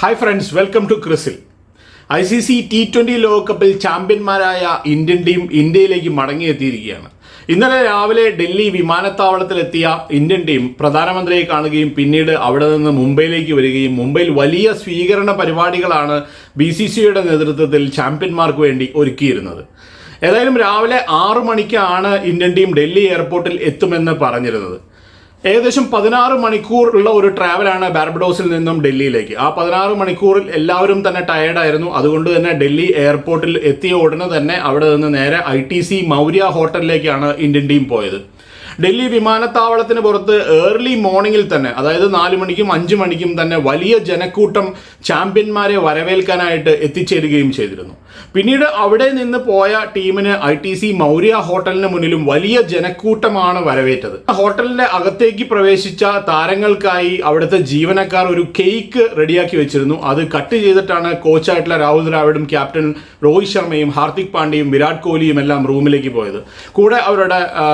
Hi friends welcome to CRISIL I C C T twenty ലോകകപ്പിൽ ചാമ്പ്യന്മാരായ Indian team ഇന്ത്യയിലേക്ക് മടങ്ങിയെത്തിയിരിക്കുകയാണ്. ഇന്നലെ രാവിലെ ഡൽഹി വിമാനത്താവളത്തിലെത്തിയ ഇന്ത്യൻ ടീം പ്രധാനമന്ത്രിയെ കാണുകയും പിന്നീട് അവിടെ നിന്ന് മുംബൈയിലേക്ക് വരികയും മുംബൈയിൽ വലിയ സ്വീകരണ പരിപാടികളാണ് ബി സി സിയുടെ നേതൃത്വത്തിൽ ചാമ്പ്യന്മാർക്ക് വേണ്ടി ഒരുക്കിയിരുന്നത്. ഏതായാലും രാവിലെ ആറു മണിക്കാണ് ഇന്ത്യൻ ടീം ഡൽഹി എയർപോർട്ടിൽ എത്തുമെന്ന് പറഞ്ഞിരുന്നത്. ഏകദേശം പതിനാറ് മണിക്കൂർ ഉള്ള ഒരു ട്രാവലാണ് ബാർബഡോസിൽ നിന്നും ഡൽഹിയിലേക്ക്. ആ പതിനാറ് മണിക്കൂറിൽ എല്ലാവരും തന്നെ ടയേർഡായിരുന്നു അതുകൊണ്ട് തന്നെ ഡൽഹി എയർപോർട്ടിൽ എത്തിയ ഉടനെ തന്നെ അവിടെ നിന്ന് നേരെ ഐ ടി സി മൗര്യ ഹോട്ടലിലേക്കാണ് ഇന്ത്യൻ ടീം പോയത്. ഡൽഹി വിമാനത്താവളത്തിന് പുറത്ത് ഏർലി മോർണിംഗിൽ തന്നെ അതായത് നാല് മണിക്കും അഞ്ച് മണിക്കും തന്നെ വലിയ ജനക്കൂട്ടം ചാമ്പ്യന്മാരെ വരവേൽക്കാനായിട്ട് എത്തിച്ചേരുകയും ചെയ്തിരുന്നു. പിന്നീട് അവിടെ നിന്ന് പോയ ടീമിന് ഐ ടി സി മൗര്യ ഹോട്ടലിന് മുന്നിലും വലിയ ജനക്കൂട്ടമാണ് വരവേറ്റത്. ഹോട്ടലിന്റെ അകത്തേക്ക് പ്രവേശിച്ച താരങ്ങൾക്കായി അവിടുത്തെ ജീവനക്കാർ ഒരു കേക്ക് റെഡിയാക്കി വെച്ചിരുന്നു. അത് കട്ട് ചെയ്തിട്ടാണ് കോച്ചായിട്ടുള്ള രാഹുൽ ദ്രാവിഡും ക്യാപ്റ്റൻ രോഹിത് ശർമ്മയും ഹാർദിക് പാണ്ഡ്യയും വിരാട് കോഹ്ലിയും എല്ലാം റൂമിലേക്ക് പോയത്. കൂടെ അവരുടെ ആ,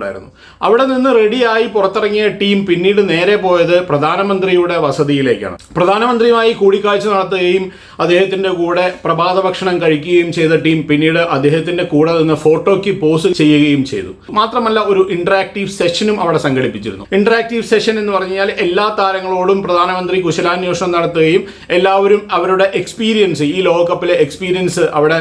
ഉണ്ടായിരുന്നു. അവിടെ നിന്ന് റെഡിയായി പുറത്തിറങ്ങിയ ടീം പിന്നീട് നേരെ പോയത് പ്രധാനമന്ത്രിയുടെ വസതിയിലേക്കാണ്. പ്രധാനമന്ത്രിയുമായി കൂടിക്കാഴ്ച നടത്തുകയും അദ്ദേഹത്തിന്റെ കൂടെ പ്രഭാത ഭക്ഷണം കഴിക്കുകയും ചെയ്ത ടീം പിന്നീട് അദ്ദേഹത്തിന്റെ കൂടെ നിന്ന് ഫോട്ടോയ്ക്ക് പോസ് ചെയ്യുകയും ചെയ്തു. മാത്രമല്ല ഒരു ഇന്ററാക്റ്റീവ് സെഷനും അവിടെ സംഘടിപ്പിച്ചിരുന്നു. ഇന്ററാക്റ്റീവ് സെഷൻ എന്ന് പറഞ്ഞാൽ എല്ലാ താരങ്ങളോടും പ്രധാനമന്ത്രി കുശലാന്വേഷണം നടത്തുകയും എല്ലാവരും അവരുടെ എക്സ്പീരിയൻസ് ഈ ലോകകപ്പിലെ എക്സ്പീരിയൻസ് അവിടെ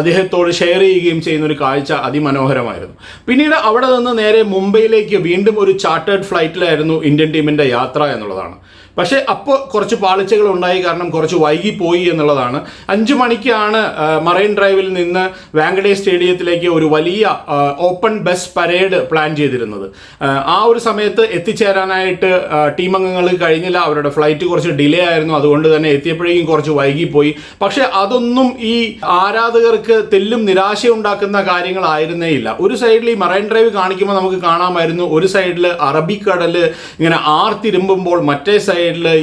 അദ്ദേഹത്തോട് ഷെയർ ചെയ്യുകയും ചെയ്യുന്ന ഒരു കാഴ്ച അതിമനോഹരമായിരുന്നു. പിന്നീട് അവിടെ നിന്ന് നേരെ മുംബൈയിലേക്ക് വീണ്ടും ഒരു ചാർട്ടേഡ് ഫ്ലൈറ്റിലായിരുന്നു ഇന്ത്യൻ ടീമിന്റെ യാത്ര എന്നുള്ളതാണ്. പക്ഷേ അപ്പോൾ കുറച്ച് പാളിച്ചകൾ ഉണ്ടായി കാരണം കുറച്ച് വൈകിപ്പോയി എന്നുള്ളതാണ്. അഞ്ച് മണിക്കാണ് മറൈൻ ഡ്രൈവിൽ നിന്ന് വാങ്കഡേ സ്റ്റേഡിയത്തിലേക്ക് ഒരു വലിയ ഓപ്പൺ ബസ് പരേഡ് പ്ലാൻ ചെയ്തിരുന്നത്. ആ, ഒരു സമയത്ത് എത്തിച്ചേരാനായിട്ട് ടീം അംഗങ്ങൾ കഴിഞ്ഞില്ല. അവരുടെ ഫ്ലൈറ്റ് കുറച്ച് ഡിലേ ആയിരുന്നു. അതുകൊണ്ട് തന്നെ എത്തിയപ്പോഴേക്കും കുറച്ച് വൈകിപ്പോയി. പക്ഷേ അതൊന്നും ഈ ആരാധകർക്ക് തെല്ലും നിരാശ ഉണ്ടാക്കുന്ന കാര്യങ്ങളായിരുന്നേ ഇല്ല. ഒരു സൈഡിൽ ഈ മറൈൻ ഡ്രൈവ് കാണിക്കുമ്പോൾ നമുക്ക് കാണാമായിരുന്നു. ഒരു സൈഡിൽ അറബിക്കടൽ ഇങ്ങനെ ആർത്തിരുമ്പുമ്പോൾ മറ്റേ സൈഡിൽ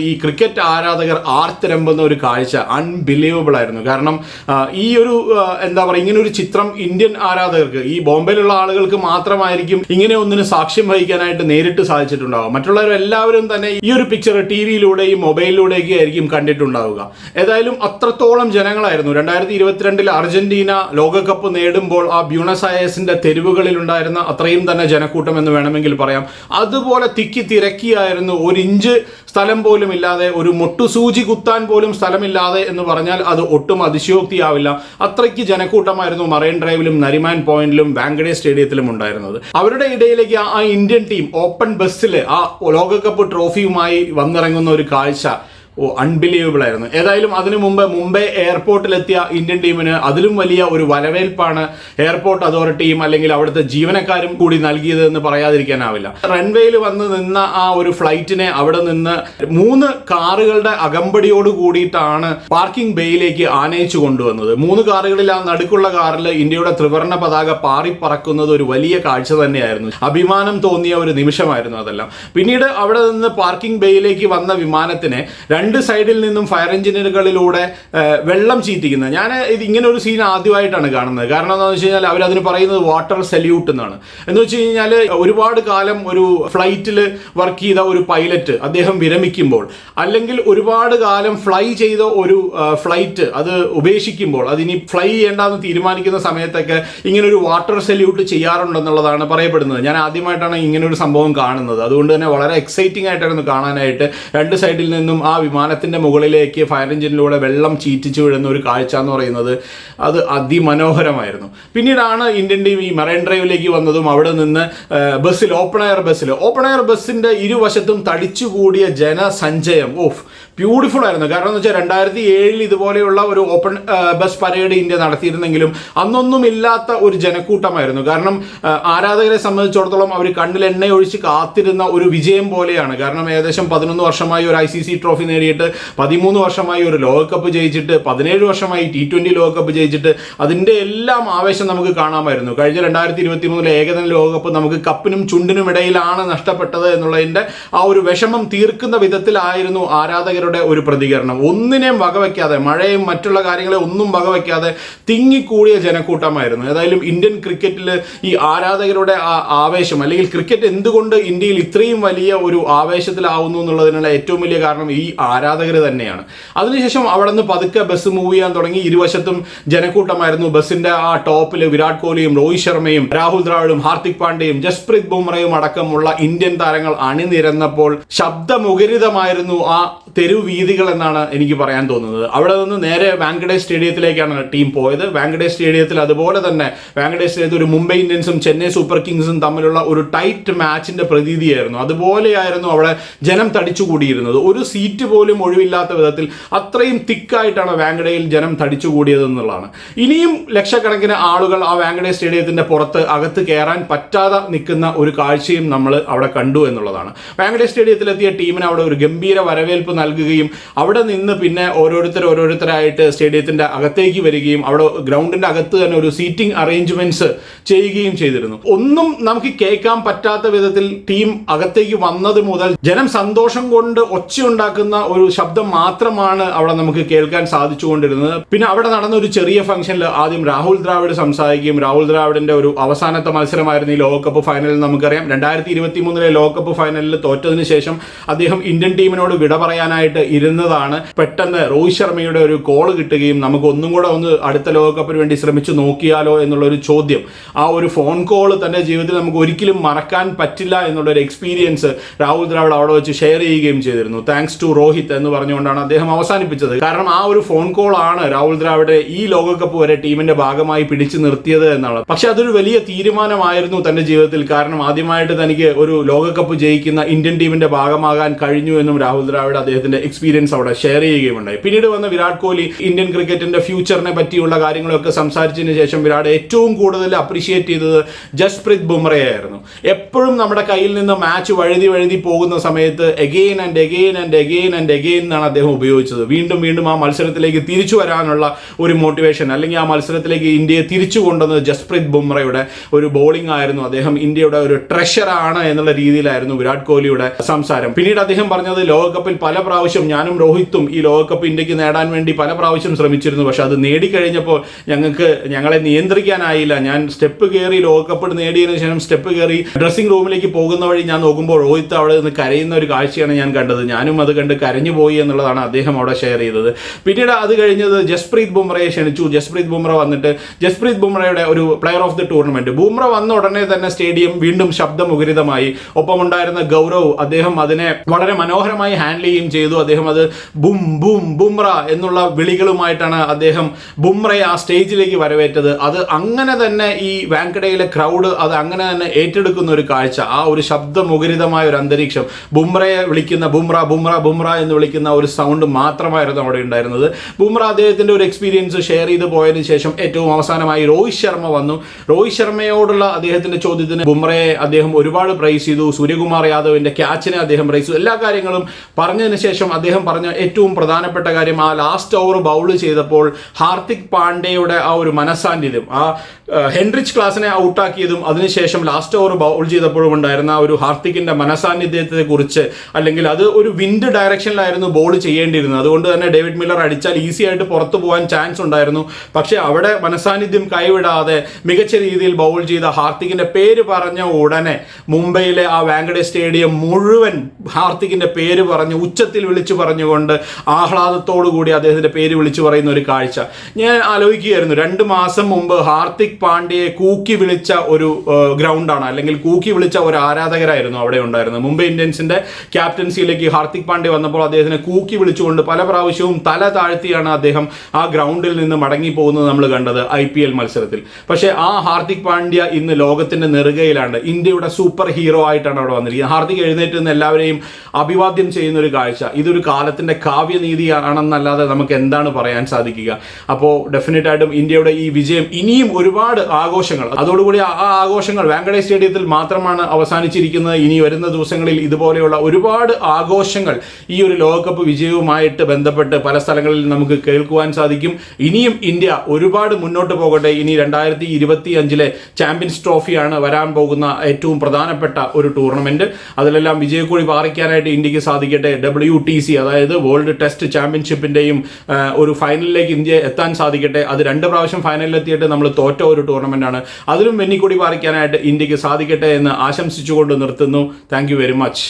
ഈ ക്രിക്കറ്റ് ആരാധകർ ആർത്തിരമ്പുന്ന ഒരു കാഴ്ച അൺബിലീവബിൾ ആയിരുന്നു. കാരണം ഈ ഒരു എന്താ പറയുക ഇങ്ങനെ ഒരു ചിത്രം ഇന്ത്യൻ ആരാധകർക്ക് ഈ ബോംബെയിലുള്ള ആളുകൾക്ക് മാത്രമായിരിക്കും ഇങ്ങനെ ഒന്നിന് സാക്ഷ്യം വഹിക്കാനായിട്ട് നേരിട്ട് സാധിച്ചിട്ടുണ്ടാവുക. മറ്റുള്ളവരെല്ലാവരും തന്നെ ഈ ഒരു പിക്ചർ ടി വിയിലൂടെയും മൊബൈലിലൂടെയൊക്കെ ആയിരിക്കും കണ്ടിട്ടുണ്ടാവുക. ഏതായാലും അത്രത്തോളം ജനങ്ങളായിരുന്നു. രണ്ടായിരത്തി ഇരുപത്തിരണ്ടിൽ അർജന്റീന ലോകകപ്പ് നേടുമ്പോൾ ആ ബ്യൂണസ് തെരുവുകളിൽ ഉണ്ടായിരുന്ന അത്രയും തന്നെ ജനക്കൂട്ടം എന്ന് വേണമെങ്കിൽ പറയാം. അതുപോലെ തിക്കി തിരക്കിയായിരുന്നു. ഒരു ഇഞ്ച് സ്ഥലം പോലും ഇല്ലാതെ ഒരു മുട്ടുസൂചി കുത്താൻ പോലും സ്ഥലമില്ലാതെ എന്ന് പറഞ്ഞാൽ അത് ഒട്ടും അതിശയോക്തിയാവില്ല. അത്രയ്ക്ക് ജനക്കൂട്ടമായിരുന്നു മറൈൻ ഡ്രൈവിലും നരിമാൻ പോയിന്റിലും വാങ്കഡേ സ്റ്റേഡിയത്തിലും ഉണ്ടായിരുന്നത്. അവരുടെ ഇടയിലേക്ക് ആ- ഇന്ത്യൻ ടീം ഓപ്പൺ ബസ്സിൽ ആ ലോകകപ്പ് ട്രോഫിയുമായി വന്നിറങ്ങുന്ന ഒരു കാഴ്ച. ഓ അൺബിലീവബിൾ ആയിരുന്നു. ഏതായാലും അതിനു മുമ്പ് മുംബൈ എയർപോർട്ടിലെത്തിയ ഇന്ത്യൻ ടീമിന് അതിലും വലിയ ഒരു വരവേൽപ്പാണ് എയർപോർട്ട് അതോറിറ്റിയും അല്ലെങ്കിൽ അവിടുത്തെ ജീവനക്കാരും കൂടി നൽകിയത് എന്ന് പറയാതിരിക്കാനാവില്ല. റൺവേയിൽ വന്ന് നിന്ന ആ ഒരു ഫ്ലൈറ്റിനെ അവിടെ നിന്ന് മൂന്ന് കാറുകളുടെ അകമ്പടിയോട് കൂടിയിട്ടാണ് പാർക്കിംഗ് ബേയിലേക്ക് ആനയിച്ചു കൊണ്ടുവന്നത്. മൂന്ന് കാറുകളിൽ ആ നടുക്കുള്ള കാറിൽ ഇന്ത്യയുടെ ത്രിവർണ പതാക പാറി പറക്കുന്നത് ഒരു വലിയ കാഴ്ച തന്നെയായിരുന്നു. അഭിമാനം തോന്നിയ ഒരു നിമിഷമായിരുന്നു അതെല്ലാം. പിന്നീട് അവിടെ നിന്ന് പാർക്കിംഗ് ബേയിലേക്ക് വന്ന വിമാനത്തിനെ രണ്ട് സൈഡിൽ നിന്നും ഫയർ എഞ്ചിനുകളിലൂടെ വെള്ളം ചീറ്റിക്കുന്നത്. ഞാൻ ഇത് ഇങ്ങനെ ഒരു സീൻ ആദ്യമായിട്ടാണ് കാണുന്നത്. കാരണം എന്താണെന്ന് വെച്ച് കഴിഞ്ഞാൽ അവരതിന് പറയുന്നത് വാട്ടർ സല്യൂട്ട് എന്നാണ്. എന്ന് വെച്ച് കഴിഞ്ഞാൽ ഒരുപാട് കാലം ഒരു ഫ്ലൈറ്റിൽ വർക്ക് ചെയ്ത ഒരു പൈലറ്റ് അദ്ദേഹം വിരമിക്കുമ്പോൾ അല്ലെങ്കിൽ ഒരുപാട് കാലം ഫ്ലൈ ചെയ്ത ഒരു ഫ്ലൈറ്റ് അത് ഉപേക്ഷിക്കുമ്പോൾ അതിനി ഫ്ലൈ ചെയ്യേണ്ടെന്ന് തീരുമാനിക്കുന്ന സമയത്തൊക്കെ ഇങ്ങനെ ഒരു വാട്ടർ സല്യൂട്ട് ചെയ്യാറുണ്ടെന്നുള്ളതാണ് പറയപ്പെടുന്നത്. ഞാൻ ആദ്യമായിട്ടാണ് ഇങ്ങനെ ഒരു സംഭവം കാണുന്നത്. അതുകൊണ്ട് തന്നെ വളരെ എക്സൈറ്റിംഗ് ആയിട്ടായിരുന്നു കാണാനായിട്ട് രണ്ട് സൈഡിൽ നിന്നും ആ വിമാനത്തിന്റെ മുകളിലേക്ക് ഫയർ എഞ്ചിനിലൂടെ വെള്ളം ചീറ്റിച്ചു വീഴുന്ന ഒരു കാഴ്ച എന്ന് പറയുന്നത് അത് അതിമനോഹരമായിരുന്നു. പിന്നീടാണ് ഇന്ത്യൻ ടീം ഈ മറൈൻ ഡ്രൈവിലേക്ക് വന്നതും അവിടെ നിന്ന് ബസ്സിൽ ഓപ്പൺ എയർ ബസ്സിൽ. ഓപ്പൺ എയർ ബസ്സിന്റെ ഇരുവശത്തും തടിച്ചുകൂടിയ ജനസഞ്ചയം. ഓഫ് ബ്യൂട്ടിഫുൾ ആയിരുന്നു. കാരണം എന്ന് വെച്ചാൽ രണ്ടായിരത്തി ഏഴിൽ ഇതുപോലെയുള്ള ഒരു ഓപ്പൺ ബസ് പരേഡ് ഇന്ത്യ നടത്തിയിരുന്നെങ്കിലും അന്നൊന്നും ഇല്ലാത്ത ഒരു ജനക്കൂട്ടമായിരുന്നു. കാരണം ആരാധകരെ സംബന്ധിച്ചിടത്തോളം അവർ കണ്ണിൽ എണ്ണ ഒഴിച്ച് കാത്തിരുന്ന ഒരു വിജയം പോലെയാണ്. കാരണം ഏകദേശം പതിനൊന്ന് വർഷമായി ഒരു ഐ സി സി ട്രോഫി നേടിയിട്ട് പതിമൂന്ന് വർഷമായി ഒരു ലോകകപ്പ് ജയിച്ചിട്ട് പതിനേഴ് വർഷമായി ടി ട്വന്റി ലോകകപ്പ് ജയിച്ചിട്ട് അതിന്റെ എല്ലാം ആവേശം നമുക്ക് കാണാമായിരുന്നു. കഴിഞ്ഞ രണ്ടായിരത്തി ഇരുപത്തി മൂന്നിലെ ഏകദിന ലോകകപ്പ് നമുക്ക് കപ്പിനും ചുണ്ടിനും ഇടയിലാണ് നഷ്ടപ്പെട്ടത് എന്നുള്ളതിന്റെ ആ ഒരു വിഷമം തീർക്കുന്ന വിധത്തിലായിരുന്നു ആരാധകരുടെ ഒരു പ്രതികരണം. ഒന്നിനെയും വകവയ്ക്കാതെ മഴയും മറ്റുള്ള കാര്യങ്ങളെ ഒന്നും വകവയ്ക്കാതെ തിങ്ങിക്കൂടിയ ജനക്കൂട്ടമായിരുന്നു. ഏതായാലും ഇന്ത്യൻ ക്രിക്കറ്റിൽ ഈ ആരാധകരുടെ ആ ആവേശം അല്ലെങ്കിൽ ക്രിക്കറ്റ് എന്തുകൊണ്ട് ഇന്ത്യയിൽ ഇത്രയും വലിയ ഒരു ആവേശത്തിലാവുന്നു എന്നുള്ളതിനുള്ള ഏറ്റവും വലിയ കാരണം ഈ ആരാധകർ തന്നെയാണ്. അതിനുശേഷം അവിടെ നിന്ന് പതുക്കെ ബസ് മൂവ് ചെയ്യാൻ തുടങ്ങി. ഇരുവശത്തും ജനക്കൂട്ടമായിരുന്നു. ബസ്സിന്റെ ആ ടോപ്പിൽ വിരാട് കോഹ്ലിയും രോഹിത് ശർമ്മയും രാഹുൽ ദ്രാവിഡും ഹാർദിക് പാണ്ഡ്യയും ജസ്പ്രീത് ബുംറയും അടക്കമുള്ള ഇന്ത്യൻ താരങ്ങൾ അണിനിരന്നപ്പോൾ ശബ്ദമുഖരിതമായിരുന്നു ആ തെരുവ് വീതികൾ എന്നാണ് എനിക്ക് പറയാൻ തോന്നുന്നത്. അവിടെ നിന്ന് നേരെ വാങ്കഡേ സ്റ്റേഡിയത്തിലേക്കാണ് ടീം പോയത്. വാങ്കഡേ സ്റ്റേഡിയത്തിൽ അതുപോലെ തന്നെ വാങ്കഡേ സ്റ്റേഡിയത്തിൽ ഒരു മുംബൈ ഇന്ത്യൻസും ചെന്നൈ സൂപ്പർ കിങ്സും തമ്മിലുള്ള ഒരു ടൈറ്റ് മാച്ചിന്റെ പ്രതീതിയായിരുന്നു. അതുപോലെയായിരുന്നു അവിടെ ജനം തടിച്ചുകൂടിയിരുന്നത്. ഒരു സീറ്റ് പോലും ഒഴിവില്ലാത്ത വിധത്തിൽ അത്രയും തിക്കായിട്ടാണ് വാങ്കഡയിൽ ജനം തടിച്ചുകൂടിയത് എന്നുള്ളതാണ് ഇനിയും ലക്ഷക്കണക്കിന് ആളുകൾ ആ വാങ്കഡേ സ്റ്റേഡിയത്തിന്റെ പുറത്ത് അകത്ത് കയറാൻ പറ്റാതെ നിൽക്കുന്ന ഒരു കാഴ്ചയും നമ്മൾ അവിടെ കണ്ടു എന്നുള്ളതാണ്. വാങ്കഡേ സ്റ്റേഡിയത്തിലെത്തിയ ടീമിന് അവിടെ ഒരു ഗംഭീര വരവേൽപ്പ് നൽകുകയും അവിടെ നിന്ന് പിന്നെ ഓരോരുത്തർ ഓരോരുത്തരായിട്ട് സ്റ്റേഡിയത്തിന്റെ അകത്തേക്ക് വരികയും അവിടെ ഗ്രൗണ്ടിന്റെ അകത്ത് തന്നെ ഒരു സീറ്റിംഗ് അറേഞ്ച്മെന്റ്സ് ചെയ്യുകയും ചെയ്തിരുന്നു. ഒന്നും നമുക്ക് കേൾക്കാൻ പറ്റാത്ത വിധത്തിൽ ടീം അകത്തേക്ക് വന്നത് മുതൽ ജനം സന്തോഷം കൊണ്ട് ഒച്ചയുണ്ടാക്കുന്ന ഒരു ശബ്ദം മാത്രമാണ് അവിടെ നമുക്ക് കേൾക്കാൻ സാധിച്ചുകൊണ്ടിരുന്നത്. പിന്നെ അവിടെ നടന്ന ഒരു ചെറിയ ഫംഗ്ഷനിൽ ആദ്യം രാഹുൽ ദ്രാവിഡ് സംസാരിക്കുകയും രാഹുൽ ദ്രാവിഡിന്റെ ഒരു അവസാനത്തെ മത്സരമായിരുന്നു ഈ ലോകകപ്പ് ഫൈനലിൽ നമുക്കറിയാം. രണ്ടായിരത്തി ഇരുപത്തി മൂന്നിലെ ലോകകപ്പ് ഫൈനലിൽ തോറ്റതിന് ശേഷം അദ്ദേഹം ഇന്ത്യൻ ടീമിനോട് വിട പറയാനായിട്ട് ഇരുന്നതാണ്. പെട്ടെന്ന് രോഹിത് ശർമ്മയുടെ ഒരു കോൾ കിട്ടുകയും നമുക്ക് ഒന്നും കൂടെ ഒന്ന് അടുത്ത ലോകകപ്പിന് വേണ്ടി ശ്രമിച്ചു നോക്കിയാലോ എന്നുള്ള ഒരു ചോദ്യം. ആ ഒരു ഫോൺ കോൾ തന്നെ ജീവിതത്തിൽ നമുക്ക് ഒരിക്കലും മറക്കാൻ പറ്റില്ല എന്നുള്ള ഒരു എക്സ്പീരിയൻസ് രാഹുൽ ദ്രാവിഡ് അവിടെ വെച്ച് ഷെയർ ചെയ്യുകയും ചെയ്തിരുന്നു. താങ്ക്സ് ടു രോഹിത് എന്ന് പറഞ്ഞുകൊണ്ടാണ് അദ്ദേഹം അവസാനിപ്പിച്ചത്. കാരണം ആ ഒരു ഫോൺ കോൾ ആണ് രാഹുൽ ദ്രാവിഡ് ഈ ലോകകപ്പ് വരെ ടീമിന്റെ ഭാഗമായി പിടിച്ചു നിർത്തിയത് എന്നാണ് പക്ഷെ അതൊരു വലിയ തീരുമാനമായിരുന്നു തന്റെ ജീവിതത്തിൽ. കാരണം ആദ്യമായിട്ട് തനിക്ക് ഒരു ലോകകപ്പ് ജയിക്കുന്ന ഇന്ത്യൻ ടീമിന്റെ ഭാഗമാകാൻ കഴിഞ്ഞു എന്നും രാഹുൽ ദ്രാവിഡ് അദ്ദേഹത്തിന്റെ എക്സ്പീരിയൻസ് അവിടെ ഷെയർ ചെയ്യുകയുണ്ടായി. പിന്നീട് വന്ന വിരാട് കോഹ്ലി ഇന്ത്യൻ ക്രിക്കറ്റിന്റെ ഫ്യൂച്ചറിനെ പറ്റിയുള്ള കാര്യങ്ങളൊക്കെ സംസാരിച്ചതിന് ശേഷം വിരാട് ഏറ്റവും കൂടുതൽ അപ്രീഷിയേറ്റ് ചെയ്തത് ജസ്പ്രീത് ബുംറയായിരുന്നു എപ്പോഴും നമ്മുടെ കയ്യിൽ നിന്ന് മാച്ച് വഴുതി വഴുതി പോകുന്ന സമയത്ത് again and again and again and again എന്നാണ് അദ്ദേഹം ഉപയോഗിച്ചത്. വീണ്ടും വീണ്ടും ആ മത്സരത്തിലേക്ക് തിരിച്ചു വരാനുള്ള ഒരു മോട്ടിവേഷൻ അല്ലെങ്കിൽ ആ മത്സരത്തിലേക്ക് ഇന്ത്യയെ തിരിച്ചു കൊണ്ടുവന്നത് ജസ്പ്രീത് ബുംറയുടെ ഒരു ബോളിംഗ് ആയിരുന്നു. അദ്ദേഹം ഇന്ത്യയുടെ ഒരു ട്രഷറാണ് എന്നുള്ള രീതിയിലായിരുന്നു വിരാട് കോഹ്ലിയുടെ സംസാരം. പിന്നീട് അദ്ദേഹം പറഞ്ഞത് ലോകകപ്പിൽ പല പ്രാവശ്യം ഞാനും രോഹിത്തും ഈ ലോകകപ്പ് ഇന്ത്യയ്ക്ക് നേടാൻ വേണ്ടി പല പ്രാവശ്യം ശ്രമിച്ചിരുന്നു. പക്ഷെ അത് നേടിക്കഴിഞ്ഞപ്പോൾ ഞങ്ങൾക്ക് ഞങ്ങളെ നിയന്ത്രിക്കാനായില്ല. ഞാൻ സ്റ്റെപ്പ് കയറി ലോകകപ്പ് നേടിയതിനു ശേഷം സ്റ്റെപ്പ് കയറി ഡ്രസ്സിംഗ് റൂമിലേക്ക് പോകുന്ന വഴി ഞാൻ നോക്കുമ്പോൾ രോഹിത്ത് അവിടെ നിന്ന് കരയുന്ന ഒരു കാഴ്ചയാണ് ഞാൻ കണ്ടത്. ഞാനും അത് കണ്ട് കരഞ്ഞു പോയി എന്നുള്ളതാണ് അദ്ദേഹം അവിടെ ഷെയർ ചെയ്തത്. പിന്നീട് അത് കഴിഞ്ഞത് ജസ്പ്രീത് ബുംറയെ ക്ഷണിച്ചു. ജസ്പ്രീത് ബുംറ വന്നിട്ട് ജസ്പ്രീത് ബുംറയുടെ ഒരു player of the tournament. Bumrah വന്ന ഉടനെ തന്നെ സ്റ്റേഡിയം വീണ്ടും ശബ്ദമുഖരിതമായി. ഒപ്പമുണ്ടായിരുന്ന ഗൗരവ് അദ്ദേഹം അതിനെ വളരെ മനോഹരമായി ഹാൻഡിൽ ചെയ്യുകയും ചെയ്തു. അദ്ദേഹം അത് ബും ബും ബുംറ എന്നുള്ള വിളികളുമായിട്ടാണ് അദ്ദേഹം ബുംറയെ ആ സ്റ്റേജിലേക്ക് വരവേറ്റത്. അത് അങ്ങനെ തന്നെ ഈ വാങ്കഡയിലെ ക്രൗഡ് അത് അങ്ങനെ തന്നെ ഏറ്റെടുക്കുന്ന ഒരു കാഴ്ച. ആ ഒരു ശബ്ദമുഖരിതമായ ഒരു അന്തരീക്ഷം. ബുംറയെ വിളിക്കുന്ന ബുംറ ബുംറ ബുംറ എന്ന് വിളിക്കുന്ന ഒരു സൗണ്ട് മാത്രമായിരുന്നു അവിടെ ഉണ്ടായിരുന്നത്. ബുംറ അദ്ദേഹത്തിന്റെ ഒരു എക്സ്പീരിയൻസ് ഷെയർ ചെയ്ത് പോയതിനു ശേഷം ഏറ്റവും അവസാനമായി രോഹിത് ശർമ്മ വന്നു. രോഹിത് ശർമ്മയോടുള്ള അദ്ദേഹത്തിന്റെ ചോദ്യത്തിന് ബുംറയെ അദ്ദേഹം ഒരുപാട് പ്രൈസ് ചെയ്തു. സൂര്യകുമാർ യാദവിന്റെ ക്യാച്ചിനെ അദ്ദേഹം പ്രൈസ് ചെയ്തു. എല്ലാ കാര്യങ്ങളും പറഞ്ഞതിന് ശേഷം അദ്ദേഹം പറഞ്ഞ ഏറ്റവും പ്രധാനപ്പെട്ട കാര്യം ആ ലാസ്റ്റ് ഓവർ ബൗൾ ചെയ്തപ്പോൾ ഹാർദിക് പാണ്ഡെയുടെ ആ ഒരു മനസാന്നിധ്യം ആ ഹെൻറിച്ച് ക്ലാസിനെ ഔട്ടാക്കിയതും അതിനുശേഷം ലാസ്റ്റ് ഓവർ ബൗൾ ചെയ്തപ്പോഴും ഉണ്ടായിരുന്ന ആ ഒരു ഹാർദിക്കിന്റെ മനസാന്നിധ്യത്തെ കുറിച്ച് അല്ലെങ്കിൽ അത് ഒരു വിൻഡ് ഡയറക്ഷനിലായിരുന്നു ബോൾ ചെയ്യേണ്ടിയിരുന്നത്. അതുകൊണ്ട് തന്നെ ഡേവിഡ് മില്ലർ അടിച്ചാൽ ഈസി ആയിട്ട് പുറത്തു പോകാൻ ചാൻസ് ഉണ്ടായിരുന്നു. പക്ഷേ അവിടെ മനസാന്നിധ്യം കൈവിടാതെ മികച്ച രീതിയിൽ ബൗൾ ചെയ്ത ഹാർദിക്കിന്റെ പേര് പറഞ്ഞ ഉടനെ മുംബൈയിലെ ആ വാങ്കഡേ സ്റ്റേഡിയം മുഴുവൻ ഹാർദിക്കിന്റെ പേര് പറഞ്ഞ് ഉച്ചത്തിൽ വിളിച്ചു പറഞ്ഞുകൊണ്ട് ആഹ്ലാദത്തോടു കൂടി അദ്ദേഹത്തിന്റെ പേര് വിളിച്ചു പറയുന്ന ഒരു കാഴ്ച. ഞാൻ ആലോചിക്കുകയായിരുന്നു രണ്ട് മാസം മുമ്പ് ഹാർദിക് പാണ്ഡ്യയെ കൂക്കി വിളിച്ച ഒരു ഗ്രൗണ്ടാണ്. അല്ലെങ്കിൽ കൂക്കി വിളിച്ച ഒരു ആരാധകരായിരുന്നു അവിടെ ഉണ്ടായിരുന്നത്. മുംബൈ ഇന്ത്യൻസിന്റെ ക്യാപ്റ്റൻസിയിലേക്ക് ഹാർദിക് പാണ്ഡ്യ വന്നപ്പോൾ അദ്ദേഹത്തിനെ കൂക്കി വിളിച്ചുകൊണ്ട് പല പ്രാവശ്യവും തല താഴ്ത്തിയാണ് അദ്ദേഹം ആ ഗ്രൗണ്ടിൽ നിന്ന് മടങ്ങി പോകുന്നത് നമ്മൾ കണ്ടത് ഐ പി എൽ മത്സരത്തിൽ. പക്ഷേ ആ ഹാർദിക് പാണ്ഡ്യ ഇന്ന് ലോകത്തിന്റെ നെറുകയിലാണ്. ഇന്ത്യയുടെ സൂപ്പർ ഹീറോ ആയിട്ടാണ് അവിടെ വന്നിരിക്കുന്നത്. ഹാർദിക് എഴുന്നേറ്റ് നിന്ന് എല്ലാവരെയും അഭിവാദ്യം ചെയ്യുന്ന ഒരു കാഴ്ച. ഇതൊരു കാലത്തിന്റെ കാവ്യനീതിയാണെന്നല്ലാതെ നമുക്ക് എന്താണ് പറയാൻ സാധിക്കുക? അപ്പോൾ ഡെഫിനറ്റ് ആയിട്ടും ഇന്ത്യയുടെ ഈ വിജയം ഇനിയും ഒരുപാട് ആഘോഷങ്ങൾ. അതോടുകൂടി ആ ആഘോഷങ്ങൾ വാങ്കഡേ സ്റ്റേഡിയത്തിൽ മാത്രമാണ് അവസാനിച്ചിരിക്കുന്നത്. ഇനി വരുന്ന ദിവസങ്ങളിൽ ഇതുപോലെയുള്ള ഒരുപാട് ആഘോഷങ്ങൾ ഈ ഒരു ലോകകപ്പ് വിജയവുമായിട്ട് ബന്ധപ്പെട്ട് പല സ്ഥലങ്ങളിൽ നമുക്ക് കേൾക്കുവാൻ സാധിക്കും. ഇനിയും ഇന്ത്യ ഒരുപാട് മുന്നോട്ട് പോകട്ടെ. ഇനി രണ്ടായിരത്തി ഇരുപത്തി അഞ്ചിലെ ചാമ്പ്യൻസ് ട്രോഫിയാണ് വരാൻ പോകുന്ന ഏറ്റവും പ്രധാനപ്പെട്ട ഒരു ടൂർണമെന്റ്. അതിലെല്ലാം വിജയക്കൂടി പാറിക്കാനായിട്ട് ഇന്ത്യയ്ക്ക് സാധിക്കട്ടെ. ഡബ്ല്യു ടി സി അതായത് വേൾഡ് ടെസ്റ്റ് ചാമ്പ്യൻഷിപ്പിന്റെയും ഒരു ഫൈനലിലേക്ക് ഇന്ത്യ എത്താൻ സാധിക്കട്ടെ. അത് രണ്ട് പ്രാവശ്യം ഫൈനലിലെത്തിയിട്ട് നമ്മൾ തോറ്റ ഒരു ടൂർണമെന്റാണ് അതിലും വെന്നിക്കൂടി പാറിക്കാനായിട്ട് ഇന്ത്യയ്ക്ക് സാധിക്കട്ടെ എന്ന് ആശംസിച്ചുകൊണ്ട് നിർത്തുന്നു. Thank very much.